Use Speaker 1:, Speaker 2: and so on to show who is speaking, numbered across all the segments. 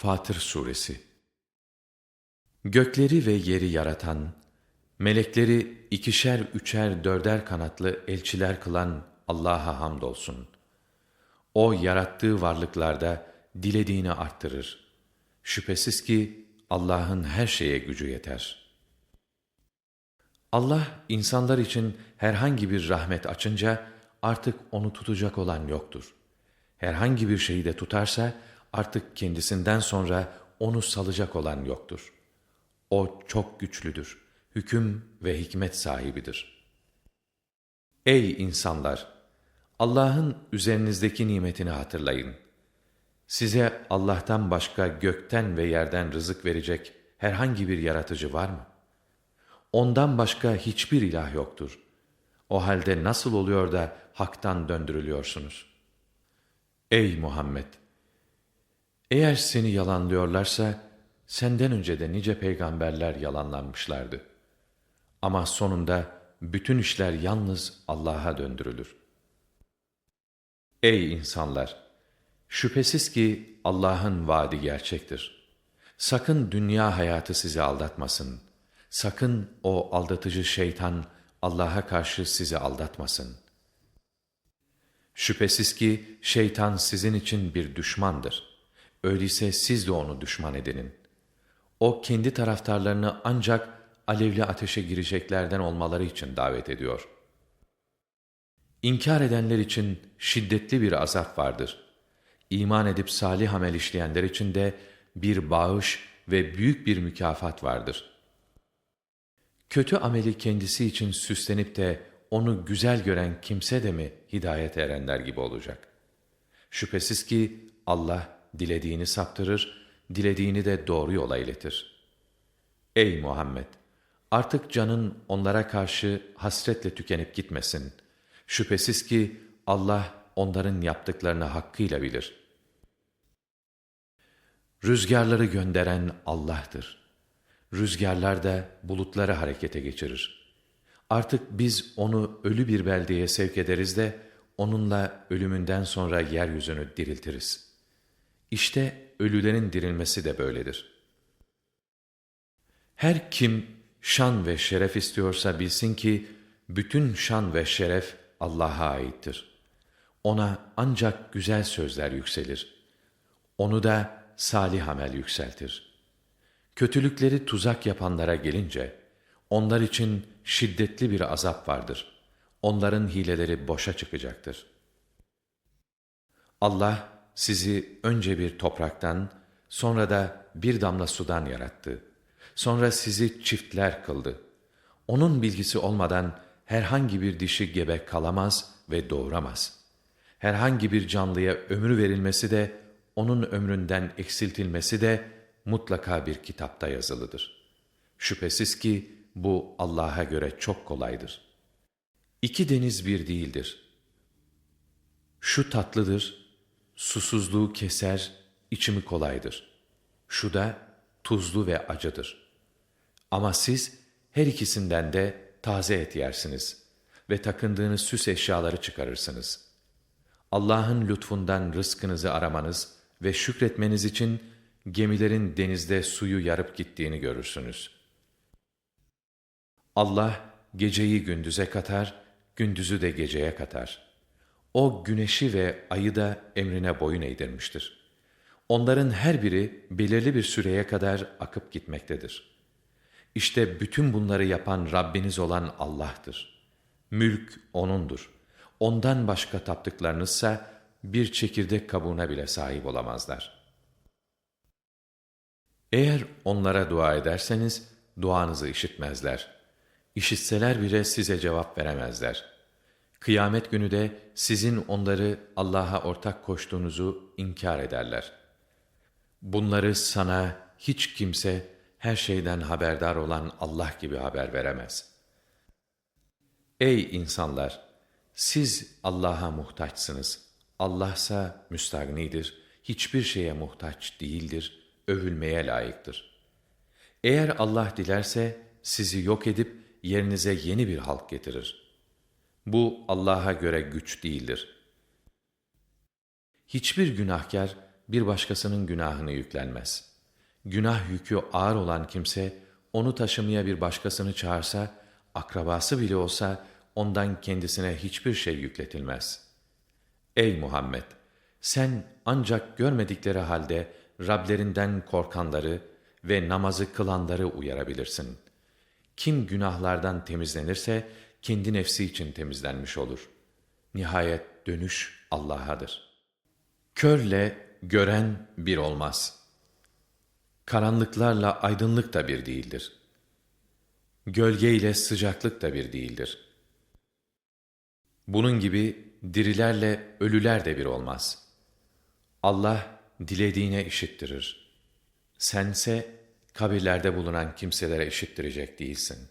Speaker 1: Fatır Suresi Gökleri ve yeri yaratan, melekleri ikişer, üçer, dörder kanatlı elçiler kılan Allah'a hamdolsun. O yarattığı varlıklarda dilediğini arttırır. Şüphesiz ki Allah'ın her şeye gücü yeter. Allah insanlar için herhangi bir rahmet açınca artık onu tutacak olan yoktur. Herhangi bir şeyi de tutarsa artık kendisinden sonra onu salacak olan yoktur. O çok güçlüdür, hüküm ve hikmet sahibidir. Ey insanlar! Allah'ın üzerinizdeki nimetini hatırlayın. Size Allah'tan başka gökten ve yerden rızık verecek herhangi bir yaratıcı var mı? Ondan başka hiçbir ilah yoktur. O halde nasıl oluyor da haktan döndürülüyorsunuz? Ey Muhammed! Eğer seni yalanlıyorlarsa, senden önce de nice peygamberler yalanlanmışlardı. Ama sonunda bütün işler yalnız Allah'a döndürülür. Ey insanlar! Şüphesiz ki Allah'ın vaadi gerçektir. Sakın dünya hayatı sizi aldatmasın. Sakın o aldatıcı şeytan Allah'a karşı sizi aldatmasın. Şüphesiz ki şeytan sizin için bir düşmandır. Öyleyse siz de onu düşman edinin. O kendi taraftarlarını ancak alevli ateşe gireceklerden olmaları için davet ediyor. İnkar edenler için şiddetli bir azap vardır. İman edip salih amel işleyenler için de bir bağış ve büyük bir mükafat vardır. Kötü ameli kendisi için süslenip de onu güzel gören kimse de mi hidayet erenler gibi olacak? Şüphesiz ki Allah dilediğini saptırır, dilediğini de doğru yola iletir. Ey Muhammed! Artık canın onlara karşı hasretle tükenip gitmesin. Şüphesiz ki Allah onların yaptıklarını hakkıyla bilir. Rüzgarları gönderen Allah'tır. Rüzgarlar da bulutları harekete geçirir. Artık biz onu ölü bir beldeye sevk ederiz de, onunla ölümünden sonra yeryüzünü diriltiriz. İşte ölülerin dirilmesi de böyledir. Her kim şan ve şeref istiyorsa bilsin ki, bütün şan ve şeref Allah'a aittir. Ona ancak güzel sözler yükselir. Onu da salih amel yükseltir. Kötülükleri tuzak yapanlara gelince, onlar için şiddetli bir azap vardır. Onların hileleri boşa çıkacaktır. Allah sizi önce bir topraktan, sonra da bir damla sudan yarattı. Sonra sizi çiftler kıldı. Onun bilgisi olmadan herhangi bir dişi gebe kalamaz ve doğuramaz. Herhangi bir canlıya ömrü verilmesi de, onun ömründen eksiltilmesi de mutlaka bir kitapta yazılıdır. Şüphesiz ki bu Allah'a göre çok kolaydır. İki deniz bir değildir. Şu tatlıdır, susuzluğu keser, içimi kolaydır. Şu da tuzlu ve acıdır. Ama siz her ikisinden de taze et yersiniz ve takındığınız süs eşyaları çıkarırsınız. Allah'ın lütfundan rızkınızı aramanız ve şükretmeniz için gemilerin denizde suyu yarıp gittiğini görürsünüz. Allah geceyi gündüze katar, gündüzü de geceye katar. O güneşi ve ayı da emrine boyun eğdirmiştir. Onların her biri belirli bir süreye kadar akıp gitmektedir. İşte bütün bunları yapan Rabbiniz olan Allah'tır. Mülk O'nundur. Ondan başka taptıklarınızsa bir çekirdek kabuğuna bile sahip olamazlar. Eğer onlara dua ederseniz, duanızı işitmezler. İşitseler bile size cevap veremezler. Kıyamet günü de sizin onları Allah'a ortak koştuğunuzu inkar ederler. Bunları sana hiç kimse her şeyden haberdar olan Allah gibi haber veremez. Ey insanlar! Siz Allah'a muhtaçsınız. Allahsa müstagnidir, hiçbir şeye muhtaç değildir, övülmeye layıktır. Eğer Allah dilerse sizi yok edip yerinize yeni bir halk getirir. Bu Allah'a göre güç değildir. Hiçbir günahkar bir başkasının günahını yüklenmez. Günah yükü ağır olan kimse, onu taşımaya bir başkasını çağırsa, akrabası bile olsa, ondan kendisine hiçbir şey yükletilmez. Ey Muhammed! Sen ancak görmedikleri halde Rablerinden korkanları ve namazı kılanları uyarabilirsin. Kim günahlardan temizlenirse, kendi nefsi için temizlenmiş olur. Nihayet dönüş Allah'adır. Körle gören bir olmaz. Karanlıklarla aydınlık da bir değildir. Gölge ile sıcaklık da bir değildir. Bunun gibi dirilerle ölüler de bir olmaz. Allah dilediğine işittirir. Sense kabirlerde bulunan kimselere işittirecek değilsin.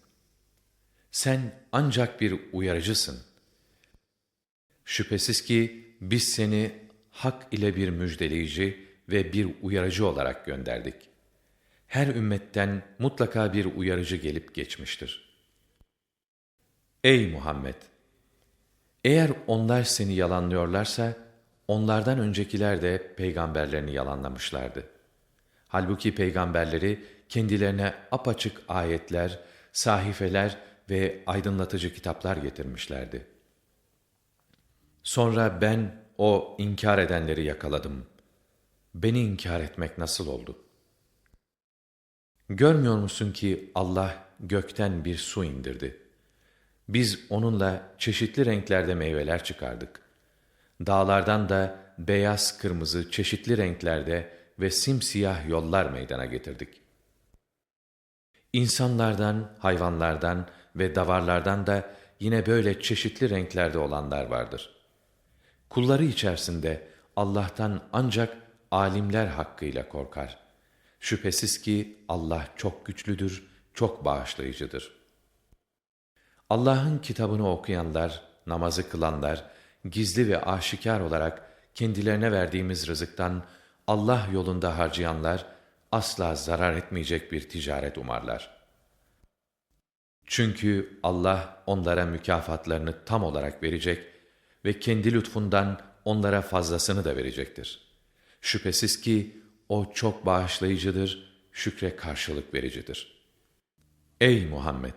Speaker 1: Sen ancak bir uyarıcısın. Şüphesiz ki biz seni hak ile bir müjdeleyici ve bir uyarıcı olarak gönderdik. Her ümmetten mutlaka bir uyarıcı gelip geçmiştir. Ey Muhammed! Eğer onlar seni yalanlıyorlarsa, onlardan öncekiler de peygamberlerini yalanlamışlardı. Halbuki peygamberleri kendilerine apaçık ayetler, sahifeler ve aydınlatıcı kitaplar getirmişlerdi. Sonra ben o inkar edenleri yakaladım. Beni inkar etmek nasıl oldu? Görmüyor musun ki Allah gökten bir su indirdi. Biz onunla çeşitli renklerde meyveler çıkardık. Dağlardan da beyaz, kırmızı, çeşitli renklerde ve simsiyah yollar meydana getirdik. İnsanlardan, hayvanlardan ve davarlardan da yine böyle çeşitli renklerde olanlar vardır. Kulları içerisinde Allah'tan ancak alimler hakkıyla korkar. Şüphesiz ki Allah çok güçlüdür, çok bağışlayıcıdır. Allah'ın kitabını okuyanlar, namazı kılanlar, gizli ve aşikar olarak kendilerine verdiğimiz rızıktan Allah yolunda harcayanlar, asla zarar etmeyecek bir ticaret umarlar. Çünkü Allah onlara mükafatlarını tam olarak verecek ve kendi lütfundan onlara fazlasını da verecektir. Şüphesiz ki O çok bağışlayıcıdır, şükre karşılık vericidir. Ey Muhammed!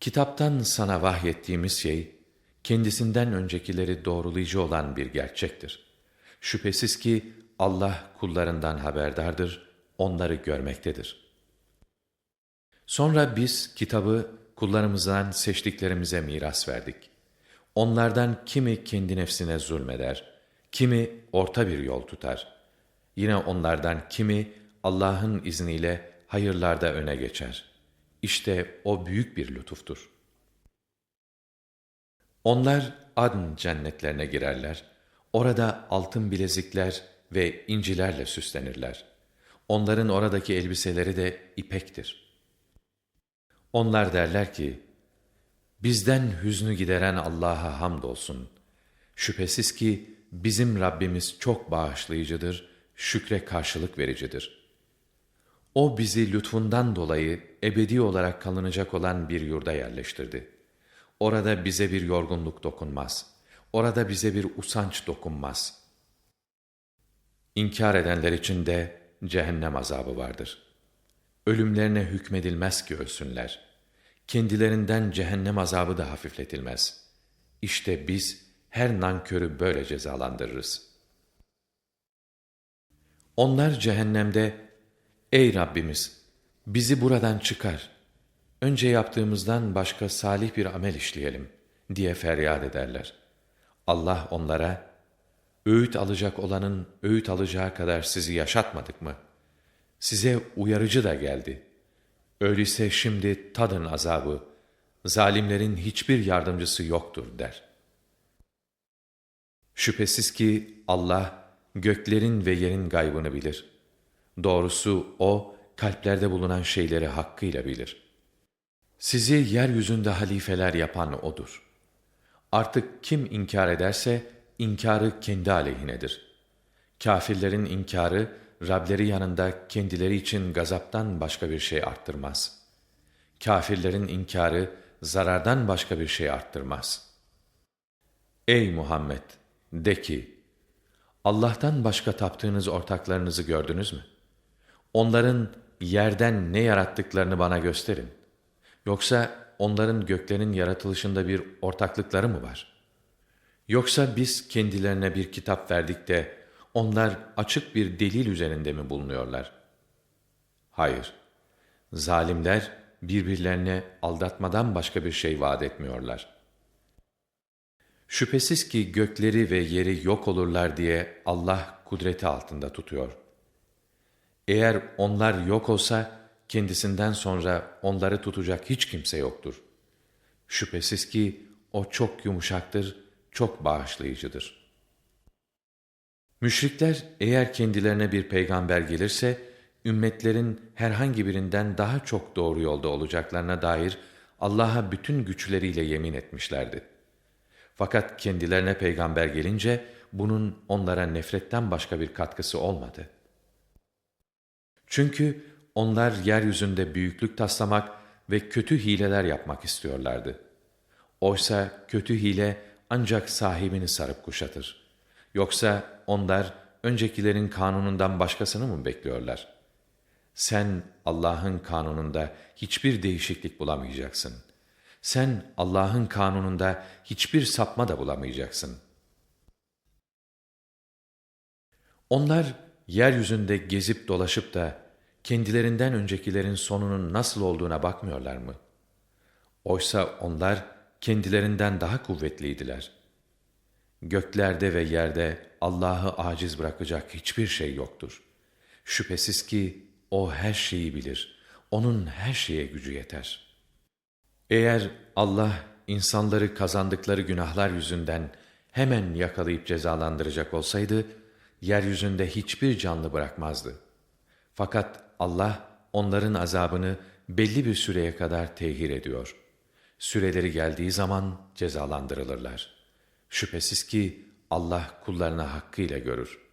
Speaker 1: Kitaptan sana vahyettiğimiz şey, kendisinden öncekileri doğrulayıcı olan bir gerçektir. Şüphesiz ki Allah kullarından haberdardır, onları görmektedir. Sonra biz kitabı kullarımızdan seçtiklerimize miras verdik. Onlardan kimi kendi nefsine zulmeder, kimi orta bir yol tutar. Yine onlardan kimi Allah'ın izniyle hayırlarda öne geçer. İşte o büyük bir lütuftur. Onlar adn cennetlerine girerler. Orada altın bilezikler ve incilerle süslenirler. Onların oradaki elbiseleri de ipektir. Onlar derler ki, Bizden hüznü gideren Allah'a hamdolsun. Şüphesiz ki bizim Rabbimiz çok bağışlayıcıdır, şükre karşılık vericidir. O bizi lütfundan dolayı ebedi olarak kalınacak olan bir yurda yerleştirdi. Orada bize bir yorgunluk dokunmaz. Orada bize bir usanç dokunmaz. İnkar edenler için de cehennem azabı vardır. Ölümlerine hükmedilmez ki ölsünler.'' kendilerinden cehennem azabı da hafifletilmez. İşte biz her nankörü böyle cezalandırırız. Onlar cehennemde, Ey Rabbimiz! Bizi buradan çıkar. Önce yaptığımızdan başka salih bir amel işleyelim diye feryat ederler. Allah onlara, öğüt alacak olanın öğüt alacağı kadar sizi yaşatmadık mı? Size uyarıcı da geldi. Öyleyse şimdi tadın azabı, zalimlerin hiçbir yardımcısı yoktur der. Şüphesiz ki Allah göklerin ve yerin gaybını bilir. Doğrusu O, kalplerde bulunan şeyleri hakkıyla bilir. Sizi yeryüzünde halifeler yapan O'dur. Artık kim inkar ederse, inkarı kendi aleyhinedir. Kafirlerin inkarı, Rableri yanında kendileri için gazaptan başka bir şey arttırmaz. Kafirlerin inkarı zarardan başka bir şey arttırmaz. Ey Muhammed! De ki, Allah'tan başka taptığınız ortaklarınızı gördünüz mü? Onların yerden ne yarattıklarını bana gösterin. Yoksa onların göklerin yaratılışında bir ortaklıkları mı var? Yoksa biz kendilerine bir kitap verdik de onlar açık bir delil üzerinde mi bulunuyorlar? Hayır. Zalimler birbirlerine aldatmadan başka bir şey vaat etmiyorlar. Şüphesiz ki gökleri ve yeri yok olurlar diye Allah kudreti altında tutuyor. Eğer onlar yok olsa kendisinden sonra onları tutacak hiç kimse yoktur. Şüphesiz ki o çok yumuşaktır, çok bağışlayıcıdır. Müşrikler eğer kendilerine bir peygamber gelirse, ümmetlerin herhangi birinden daha çok doğru yolda olacaklarına dair Allah'a bütün güçleriyle yemin etmişlerdi. Fakat kendilerine peygamber gelince bunun onlara nefretten başka bir katkısı olmadı. Çünkü onlar yeryüzünde büyüklük taslamak ve kötü hileler yapmak istiyorlardı. Oysa kötü hile ancak sahibini sarıp kuşatır. Yoksa onlar öncekilerin kanunundan başkasını mı bekliyorlar? Sen Allah'ın kanununda hiçbir değişiklik bulamayacaksın. Sen Allah'ın kanununda hiçbir sapma da bulamayacaksın. Onlar yeryüzünde gezip dolaşıp da kendilerinden öncekilerin sonunun nasıl olduğuna bakmıyorlar mı? Oysa onlar kendilerinden daha kuvvetliydiler. Göklerde ve yerde Allah'ı aciz bırakacak hiçbir şey yoktur. Şüphesiz ki O her şeyi bilir. Onun her şeye gücü yeter. Eğer Allah insanları kazandıkları günahlar yüzünden hemen yakalayıp cezalandıracak olsaydı, yeryüzünde hiçbir canlı bırakmazdı. Fakat Allah onların azabını belli bir süreye kadar tehir ediyor. Süreleri geldiği zaman cezalandırılırlar. Şüphesiz ki Allah kullarına hakkıyla görür.''